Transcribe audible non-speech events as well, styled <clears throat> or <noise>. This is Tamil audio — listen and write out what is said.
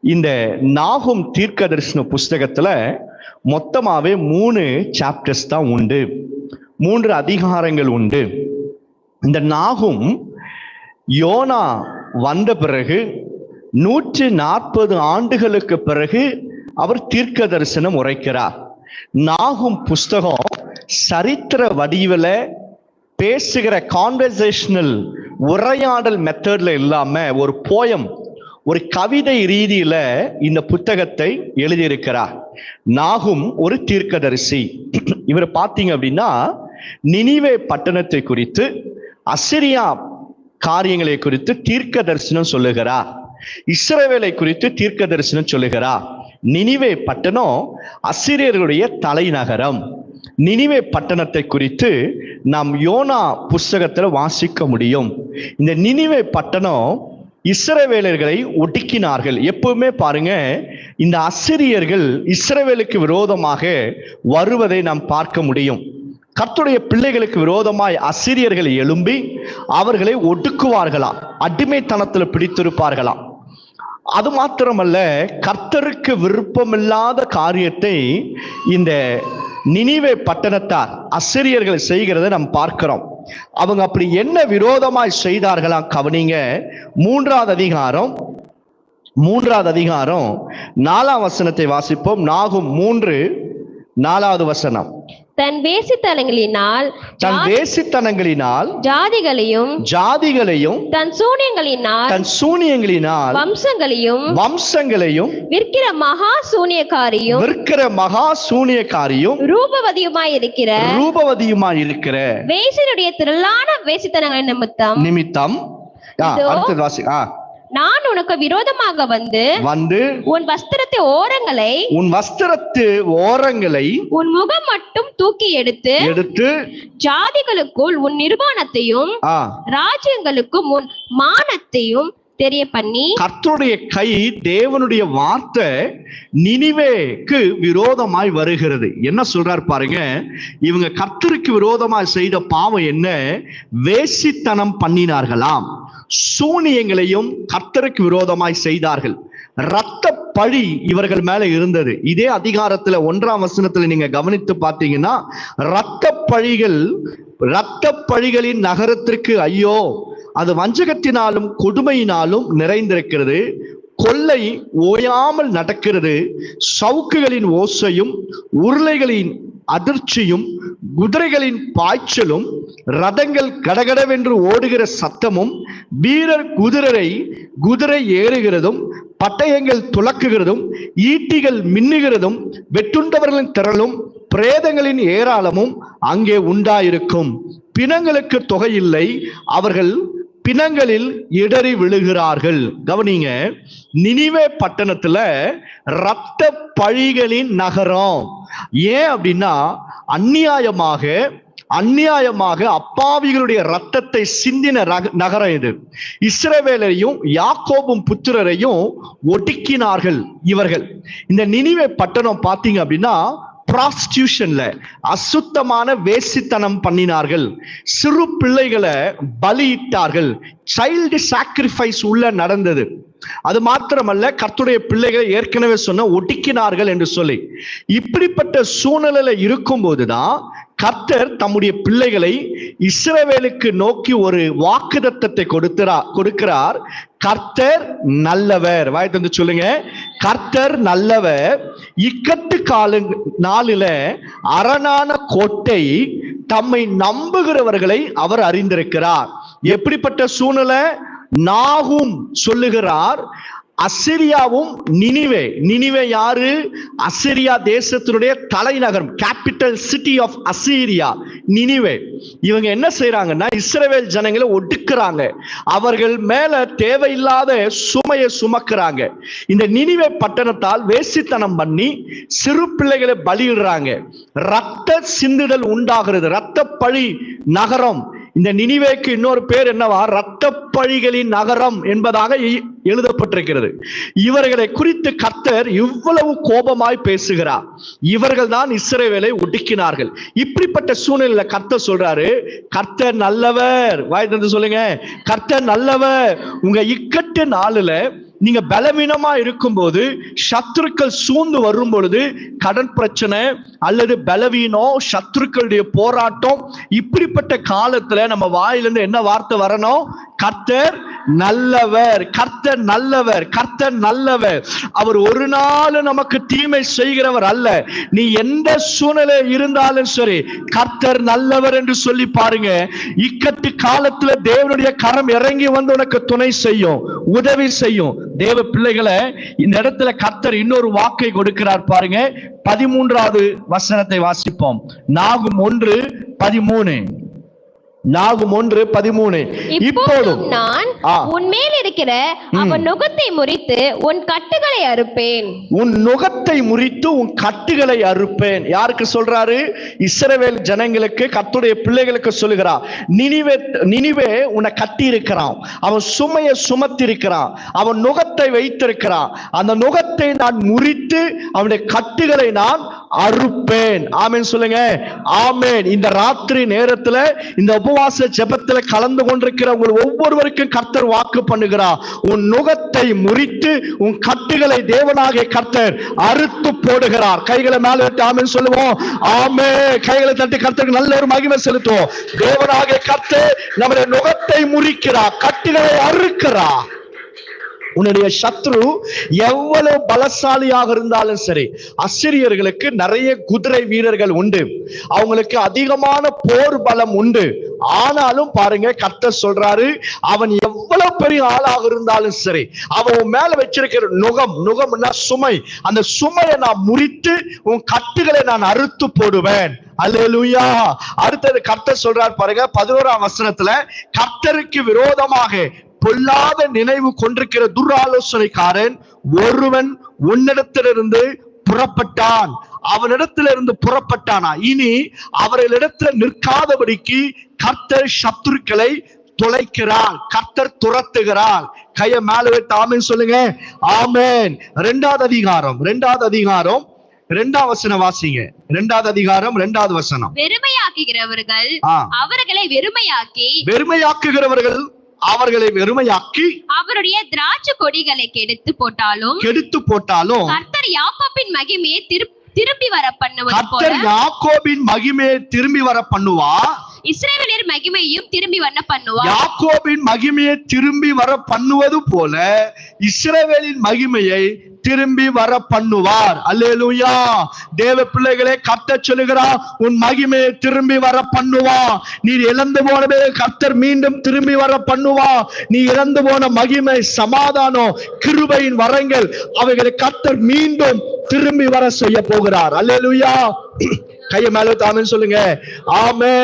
இந்த நாகும் தீர்க்க தரிசன புஸ்தகத்துல மொத்தமாவே மூணு சாப்டர்ஸ் தான் உண்டு. மூன்று அதிகாரங்கள் உண்டு. இந்த நாகும் யோனா வந்த பிறகு நூற்றி நாற்பது ஆண்டுகளுக்கு பிறகு அவர் தீர்க்க தரிசனம் உரைக்கிறார். நாகும் புஸ்தகம் சரித்திர வடிவில பேசுகிற கான்வர்சேஷனல் உரையாடல் மெத்தட்ல இல்லாம ஒரு போயம் ஒரு கவிதை ரீதியில இந்த புத்தகத்தை எழுதியிருக்கிறார். நாகும் ஒரு தீர்க்கதரிசி. இவர் பார்த்தீங்க அப்படின்னா நினிவே பட்டணத்தை குறித்து அசிரியா காரியங்களை குறித்து தீர்க்க தரிசனம் சொல்லுகிறார். இஸ்ரவேலை குறித்து தீர்க்க தரிசனம் சொல்லுகிறார். நினிவே பட்டணம் அசிரியர்களுடைய தலைநகரம். நினிவே பட்டணத்தை குறித்து நாம் யோனா புஸ்தகத்துல வாசிக்க முடியும். இந்த நினைவை பட்டணம் இஸ்ரவேலர்களை ஒடுக்கினார்கள். எப்பவுமே பாருங்க இந்த அசிரியர்கள் இஸ்ரவேலுக்கு விரோதமாக வருவதை நாம் பார்க்க முடியும். கர்த்துடைய பிள்ளைகளுக்கு விரோதமாய் அசிரியர்கள் எழும்பி அவர்களை ஒடுக்குவார்களாம் அடிமைத்தனத்தில் பிடித்திருப்பார்களாம் அது மாத்திரமல்ல கர்த்தருக்கு விருப்பமில்லாத காரியத்தை இந்த நினிவே பட்டணத்தார் அசிரியர்கள் செய்கிறதை நாம் பார்க்கிறோம். அவங்க அப்படி என்ன விரோதமாய் செய்தார்களாம் கவனிங்க. மூன்றாவது அதிகாரம் மூன்றாவது அதிகாரம் நாலாம் வசனத்தை வாசிப்போம். நாகும் மூன்று நாலாவது வசனம். தன் வேசித்தனங்களினால் தன் வேசித்தனங்களினால் ஜாதிகளையும் ஜாதிகளையும் தன் சூனியங்களினால் தன் சூனியங்களினால் வம்சங்களையும் வம்சங்களையும் விற்கிற மகா சூனியக்காரியும் விற்கிற மகா சூனியக்காரியும் ரூபவதியுமாய் இருக்கிற ரூபவதியுமாய் இருக்கிற வேசினுடைய திரளான வேசித்தனங்கள் நிமித்தம் நிமித்தம். அடுத்தது வாசி ஆ நான் உனக்கு விரோதமாக வந்து வந்து உன் வஸ்திரத்தை ஓரங்களை உன் வஸ்திரத்து ஓரங்களை உன் முகம் மட்டும் தூக்கி எடுத்து எடுத்து ஜாதிகளுக்குள் உன் நிர்வாணத்தையும் ராஜ்யங்களுக்கும் உன் மானத்தையும் தெரிய பண்ணி கர்த்தருடைய கை தேவனுடைய வார்த்தை நினிவேக்கு விரோதமாய் வருகிறது. என்ன சொல்றார் பாருங்க. இவங்க கர்த்தருக்கு விரோதமாய் செய்த பாவம் என்ன? வேசித்தனம் பண்ணினார்களாம். சூனியங்களையும் கர்த்தருக்கு விரோதமாய் செய்தார்கள். இரத்த பழி இவர்கள் மேல இருந்தது. இதே அதிகாரத்துல ஒன்றாம் வசனத்துல நீங்க கவனித்து பார்த்தீங்கன்னா இரத்த பழிகள் இரத்த பழிகளின் நகரத்திற்கு ஐயோ அது வஞ்சகத்தினாலும் கொடுமையினாலும் நிறைந்திருக்கிறது. கொள்ளை ஓயாமல் நடக்கிறது. சவுக்குகளின் ஓசையும் உருளைகளின் அதிர்ச்சியும் குதிரைகளின் பாய்ச்சலும் ரதங்கள் கடகடவென்று ஓடுகிற சத்தமும் வீரர் குதிரை குதிரை ஏறுகிறதும் பட்டயங்கள் துலக்குகிறதும் ஈட்டிகள் மின்னுகிறதும் வெட்டுண்டவர்களின் திரளும் பிரேதங்களின் ஏராளமும் அங்கே உண்டாயிருக்கும். பிணங்களுக்கு தொகையில்லை. அவர்கள் பிணங்களில் இடறி விழுகிறார்கள். கவனிங்க நினிவே பட்டணத்துல ரத்த பழிகளின் நகரம். ஏன் அப்படின்னா அந்நியாயமாக அந்நியாயமாக அப்பாவிகளுடைய ரத்தத்தை சிந்தின ரக- நகரம் இது. இஸ்ரவேலரையும் யாக்கோபும் புத்திரரையும் ஒடுக்கினார்கள் இவர்கள். இந்த நினிவே பட்டணம் பார்த்தீங்க அப்படின்னா ப்ராஸ்டியூஷன்ல அசுத்தமான வேசித்தனம் பண்ணினார்கள். சிறு பிள்ளைகளை பலியிட்டார்கள். சைல்டு சாக்ரிஃபைஸ் உள்ள நடந்தது. அது மாத்திரமல்ல கர்த்துடைய பிள்ளைகளை ஏற்கனவே சொன்ன ஒடுக்கினார்கள் என்று சொல்லி. இப்படிப்பட்ட சூழ்நிலையில இருக்கும்போதுதான் கர்த்தர் தம்முடைய பிள்ளைகளை இஸ்ரவேலுக்கு நோக்கி ஒரு வாக்குதத்தத்தை கொடுக்கிறா கொடுக்கிறார். கர்த்தர் நல்லவர். வாய் தந்து சொல்லுங்க. கர்த்தர் நல்லவர். இக்கட்டு கால நாளில அரணான கோட்டை தம்மை நம்புகிறவர்களை அவர் அறிந்திருக்கிறார். எப்படிப்பட்ட சூழ்நிலை? நாகும் சொல்லுகிறார். அசிரியாவும் நினிவே. நினிவே யாரு? அசிரியா தேசத்தினுடைய தலைநகரம் capital city of Assyria. Nineveh. இவங்க என்ன செய்யறாங்கன்னா இஸ்ரேவேல் ஜனங்களை ஒடுக்குறாங்க. அவர்கள் மேல தேவையில்லாத சுமையை சுமக்குறாங்க. இந்த நினிவே பட்டணத்தால் வேசித்தனம் பண்ணி சிறு பிள்ளைகளை பலியிடுறாங்க. ரத்த சிந்துதல் உண்டாகிறது. ரத்த பழி நகரம் இந்த நினைவேக்கு இன்னொரு பேர் என்னவா? இரத்தப்பழிகளின் நகரம் என்பதாக எழுதப்பட்டிருக்கிறது. இவர்களை குறித்து கர்த்தர் இவ்வளவு கோபமாய் பேசுகிறார். இவர்கள் தான் இஸ்ரேவேலை ஒடுக்கினார்கள். இப்படிப்பட்ட சூழ்நிலையில கர்த்தர் சொல்றாரு கர்த்தர் நல்லவர். வாய் தந்து சொல்லுங்க. கர்த்தர் நல்லவர். உங்க இக்கட்டு நாளில் நீங்க பலவீனமா இருக்கும்போது சத்துருக்கள் சூழ்ந்து வரும் பொழுது கடன் பிரச்சனை அல்லது பலவீனம் சத்துருக்களுடைய போராட்டம் இப்படிப்பட்ட காலத்துல நம்ம வாயிலிருந்து என்ன வார்த்தை வரணும்? கர்த்தர் நல்லவர் கர்த்தர் நல்லவர் கர்த்தர் நல்லவர். அவர் ஒரு நாள் நமக்கு தீமை செய்கிறவர் அல்ல. நீ எந்த சூழ்நிலை இருந்தாலும் சரி கர்த்தர் நல்லவர் என்று சொல்லி பாருங்க. இக்கட்டு காலத்துல தேவனுடைய கரம் இறங்கி வந்து உனக்கு துணை செய்யும் உதவி செய்யும். தேவ பிள்ளைகளை இந்த இடத்துல கர்த்தர் இன்னொரு வாக்கை கொடுக்கிறார் பாருங்க. பதிமூன்றாவது வசனத்தை வாசிப்போம். நாகும் ஒன்று பதிமூணு. நாகும் ஒன்று பதிமூணு. இப்போதும் நான். உன் மேல் இருக்கிற அவன் நுகத்தை முறித்து உன் கட்டுகளை அறுப்பேன். உன் நுகத்தை முறித்து உன் கட்டுகளை அறுப்பேன். யாருக்கு சொல்றாரு? இஸ்ரவேல் ஜனங்களுக்கு கர்த்தருடைய பிள்ளைகளுக்கு சொல்லுகிறார் நினிவே நினிவே உன்னை கட்டி இருக்கிறான் அவன் சுமையை சுமத்தி இருக்கிறான் அவன் நுகத்தை வைத்திருக்கிறான். அந்த நுகத்தை நான் முறித்து அவனுடைய கட்டுகளை நான் அறுப்பேன். ஆமேன் சொல்லுங்க. ஆமேன். இந்த ராத்திரி நேரத்துல இந்த உபவாச ஜெபத்துல கலந்து கொண்டிருக்கிற உங்கள் ஒவ்வொருவருக்கும் கர்த்தர் வாக்கு பண்ணுகிறார். உன் நுகத்தை முறித்து உன் கட்டுகளை தேவனாகிய கர்த்தர் அறுத்து போடுகிறார். கைகளை மேல விட்டு ஆமேன் சொல்லுவோம். ஆமே கைகளை தட்டி கர்த்தருக்கு நல்ல ஒரு மகிமை செலுத்துவோம். தேவனாகிய கர்த்தர் நம்முடைய நுகத்தை முறிக்கிறார் கட்டுகளை அறுக்கிறார். உன்னுடைய சத்ரு எவ்வளவு பலசாலியாக இருந்தாலும் சரி அசிரியர்களுக்கு நிறைய குதிரை வீரர்கள் உண்டு. அவங்களுக்கு அதிகமான போர் பலம் உண்டு. ஆனாலும் பாருங்க கர்த்தர் சொல்றாரு அவன் எவ்வளவு பெரிய ஆளாக இருந்தாலும் சரி அவன் உன் மேல வச்சிருக்கிற நுகம் நுகம்னா சுமை. அந்த சுமையை நான் முறித்து உன் கட்டுகளை நான் அறுத்து போடுவேன். அல்லேலூயா அடுத்தது கர்த்தர் சொல்றார் பாருங்க பதினோராம் வசனத்துல கர்த்தருக்கு விரோதமாக பொல்லாத நினைவு கொண்டிருக்கிற துராலோசனைக்காரன் ஒருவன் உன்னிடத்திலிருந்து புறப்பட்டான். அவனிடத்திலிருந்து புறப்பட்டானா? இனி அவர்களிடத்துல நிற்காதபடிக்கு கர்த்தர் சத்துருக்களை துளைக்கிறார் கர்த்தர் துரத்துகிறார். கைய மேல வைத்து ஆமென் சொல்லுங்க. ஆமென். ரெண்டாவது அதிகாரம். ரெண்டாவது அதிகாரம். ரெண்டாவது வசனம் வாசிங்க. ரெண்டாவது அதிகாரம் ரெண்டாவது வசனம். வெறுமையாக்குகிறவர்கள் அவர்களை வெறுமையாக்கி வெறுமையாக்குகிறவர்கள் அவர்களை வெறுமையாக்கி அவருடைய திராட்சை கொடிகளை கெடுத்து போட்டாலும் கெடுத்து போட்டாலும் கர்த்தர் யாக்கோப்பின் மகிமையை திரு- திருப்பி வர பண்ணுவது போல கர்த்தர் யாக்கோபின் மகிமையை திரும்பி வர பண்ணுவா இஸ்ரேலியர் மகிமையும் திரும்பி வர பண்ணுவார் யாக்கோபின் மகிமையை திரும்பி வர பண்ணுவது போல இஸ்ரவேலின் மகிமையை திரும்பி வர பண்ணுவார் அல்லேலூயா. தேவ பிள்ளைகளே கத்த சொல்லுகிறார் உன் மகிமையை திரும்பி வர பண்ணுவா நீ இழந்து போனவே கர்த்தர் மீண்டும் திரும்பி வர பண்ணுவா நீ இறந்து போன மகிமை சமாதானம் கிருபையின் வரங்கள் அவைகளை கர்த்தர் மீண்டும் திரும்பி வர செய்ய போகிறார். அல்லேலூயா. <clears throat> கையை மேல தாமன்னு சொல்லுங்க. ஆமே